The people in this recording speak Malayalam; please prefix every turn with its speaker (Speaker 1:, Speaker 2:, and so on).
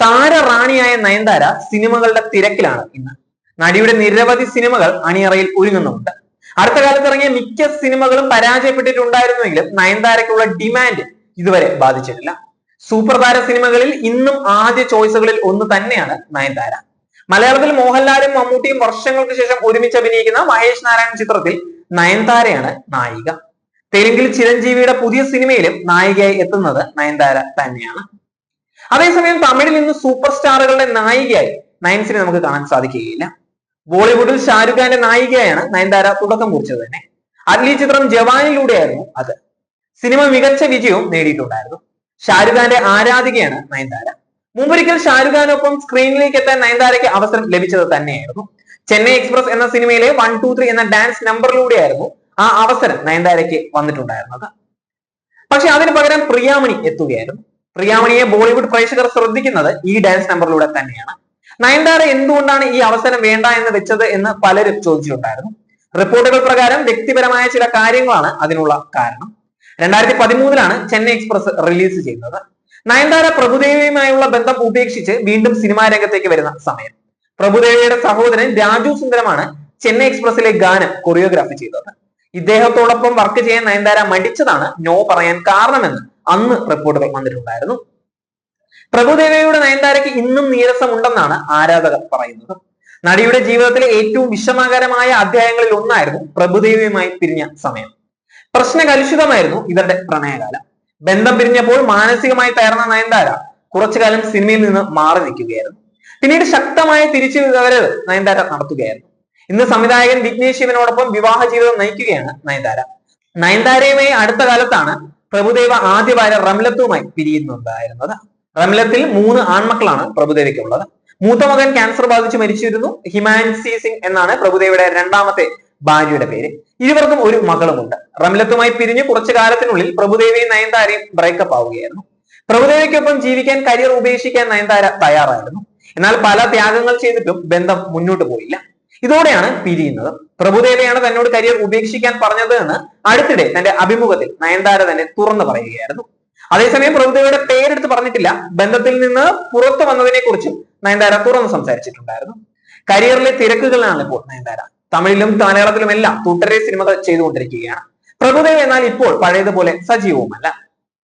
Speaker 1: താരറാണിയായ നയൻതാര സിനിമകളുടെ തിരക്കിലാണ് ഇന്ന്. നടിയുടെ നിരവധി സിനിമകൾ അണിയറയിൽ ഒരുങ്ങുന്നുണ്ട് അടുത്ത കാലത്ത് ഇറങ്ങിയ മിക്ക സിനിമകളും പരാജയപ്പെട്ടിട്ടുണ്ടായിരുന്നുവെങ്കിലും നയൻതാരയ്ക്കുള്ള ഡിമാൻഡ് ഇതുവരെ ബാധിച്ചിട്ടില്ല. സൂപ്പർ താര സിനിമകളിൽ ഇന്നും ആദ്യ ചോയ്സുകളിൽ ഒന്ന് തന്നെയാണ് നയൻതാര. മലയാളത്തിൽ മോഹൻലാലും മമ്മൂട്ടിയും വർഷങ്ങൾക്ക് ശേഷം ഒരുമിച്ച് അഭിനയിക്കുന്ന മഹേഷ് നാരായണൻ ചിത്രത്തിൽ നയൻതാരയാണ് നായിക. തെലുങ്കിൽ ചിരഞ്ജീവിയുടെ പുതിയ സിനിമയിലും നായികയായി എത്തുന്നത് നയൻതാര തന്നെയാണ്. അതേസമയം തമിഴിൽ നിന്ന് സൂപ്പർ സ്റ്റാറുകളുടെ നായികയായി നയൻസിനെ നമുക്ക് കാണാൻ സാധിക്കുകയില്ല. ബോളിവുഡിൽ ഷാരൂഖ് ഖാന്റെ നായികയാണ് നയൻതാര തുടക്കം കുറിച്ചത് തന്നെ. അഗ്ലി ചിത്രം ജവാനിലൂടെയായിരുന്നു അത്. സിനിമ മികച്ച വിജയവും നേടിയിട്ടുണ്ടായിരുന്നു. ഷാരൂഖ് ഖാന്റെ ആരാധികയാണ് നയൻതാര. മുമ്പൊരിക്കൽ ഷാരൂഖ് ഖാനൊപ്പം സ്ക്രീനിലേക്ക് എത്താൻ നയൻതാരയ്ക്ക് അവസരം ലഭിച്ചത് തന്നെയായിരുന്നു. ചെന്നൈ എക്സ്പ്രസ് എന്ന സിനിമയിലെ വൺ ടു ത്രീ എന്ന ഡാൻസ് നമ്പറിലൂടെയായിരുന്നു ആ അവസരം നയൻതാരയ്ക്ക് വന്നിട്ടുണ്ടായിരുന്നത്. പക്ഷെ അതിന് പകരം പ്രിയാമണി എത്തുകയായിരുന്നു. പ്രിയാമണിയെ ബോളിവുഡ് പ്രേക്ഷകർ ശ്രദ്ധിക്കുന്നത് ഈ ഡാൻസ് നമ്പറിലൂടെ തന്നെയാണ്. നയൻതാര എന്തുകൊണ്ടാണ് ഈ അവസരം വേണ്ട എന്ന് വെച്ചത് എന്ന് പലരും ചോദിച്ചിട്ടുണ്ടായിരുന്നു. റിപ്പോർട്ടുകൾ പ്രകാരം വ്യക്തിപരമായ ചില കാര്യങ്ങളാണ് അതിനുള്ള കാരണം. രണ്ടായിരത്തി പതിമൂന്നിലാണ് ചെന്നൈ എക്സ്പ്രസ് റിലീസ് ചെയ്യുന്നത് നയൻതാര പ്രഭുദേവിയുമായുള്ള ബന്ധം ഉപേക്ഷിച്ച് വീണ്ടും സിനിമാ രംഗത്തേക്ക് വരുന്ന സമയം. പ്രഭുദേവിയുടെ സഹോദരൻ രാജു സുന്ദരമാണ് ചെന്നൈ എക്സ്പ്രസിലെ ഗാനം കൊറിയോഗ്രാഫി ചെയ്തത്. ഇദ്ദേഹത്തോടൊപ്പം വർക്ക് ചെയ്യാൻ നയൻതാര മടിച്ചതാണ് നോ പറയാൻ കാരണമെന്ന്. അന്ന് റിപ്പോർട്ടുകൾ വന്നിട്ടുണ്ടായിരുന്നു. പ്രഭുദേവയുടെ നയൻതാരയ്ക്ക് ഇന്നും നീരസമുണ്ടെന്നാണ് ആരാധകർ പറയുന്നത്. നടിയുടെ ജീവിതത്തിലെ ഏറ്റവും വിഷമകരമായ അധ്യായങ്ങളിൽ ഒന്നായിരുന്നു പ്രഭുദേവിയുമായി പിരിഞ്ഞ സമയം. പ്രശ്ന കലുഷിതമായിരുന്നു ഇവരുടെ പ്രണയകാലം. ബന്ധം പിരിഞ്ഞപ്പോൾ മാനസികമായി തകർന്ന നയൻതാര കുറച്ചു കാലം സിനിമയിൽ നിന്ന് മാറി നിൽക്കുകയായിരുന്നു. പിന്നീട് ശക്തമായ തിരിച്ചു വരവ് നയൻതാര നടത്തുകയായിരുന്നു. ഇന്ന് സംവിധായകൻ വിഘ്നേഷ് ശിവനോടൊപ്പം വിവാഹ ജീവിതം നയിക്കുകയാണ് നയൻതാര. നയൻതാരയുമായി അടുത്ത കാലത്താണ് പ്രഭുദേവ ആദ്യ ഭാര്യ റംലത്തുമായി പിരിയുന്നുണ്ടായിരുന്നത്. റംലത്തിൽ മൂന്ന് ആൺമക്കളാണ് പ്രഭുദേവയ്ക്കുള്ളത്. മൂത്ത മകൻ ക്യാൻസർ ബാധിച്ച് മരിച്ചിരുന്നു. ഹിമാൻസി സിംഗ് എന്നാണ് പ്രഭുദേവയുടെ രണ്ടാമത്തെ ഭാര്യയുടെ പേര്. ഇരുവർക്കും ഒരു മകളുമുണ്ട്. റംലത്തുമായി പിരിഞ്ഞ് കുറച്ചു കാലത്തിനുള്ളിൽ പ്രഭുദേവിയും നയൻതാരയും ബ്രേക്കപ്പ് ആവുകയായിരുന്നു. പ്രഭുദേവയ്ക്കൊപ്പം ജീവിക്കാൻ കരിയർ ഉപേക്ഷിക്കാൻ നയൻതാര തയ്യാറായിരുന്നു. എന്നാൽ പല ത്യാഗങ്ങൾ ചെയ്തിട്ടും ബന്ധം മുന്നോട്ട് പോയില്ല. ഇതോടെയാണ് പിരിയുന്നത്. പ്രഭുദേവയാണ് തന്നോട് കരിയർ ഉപേക്ഷിക്കാൻ പറഞ്ഞത് എന്ന് അടുത്തിടെ തന്റെ അഭിമുഖത്തിൽ നയൻതാര തന്നെ തുറന്നു പറയുകയായിരുന്നു. അതേസമയം പ്രഭുദേവയുടെ പേരെടുത്ത് പറഞ്ഞിട്ടില്ല. ബന്ധത്തിൽ നിന്ന് പുറത്തു വന്നതിനെ കുറിച്ചും നയൻതാര തുറന്ന് സംസാരിച്ചിട്ടുണ്ടായിരുന്നു. കരിയറിലെ തിരക്കുകളാണ് ഇപ്പോൾ നയൻതാര. തമിഴിലും മലയാളത്തിലും എല്ലാം തുടരെ സിനിമകൾ ചെയ്തുകൊണ്ടിരിക്കുകയാണ്. പ്രഭുദേവ് എന്നാൽ ഇപ്പോൾ പഴയതുപോലെ സജീവവുമല്ല.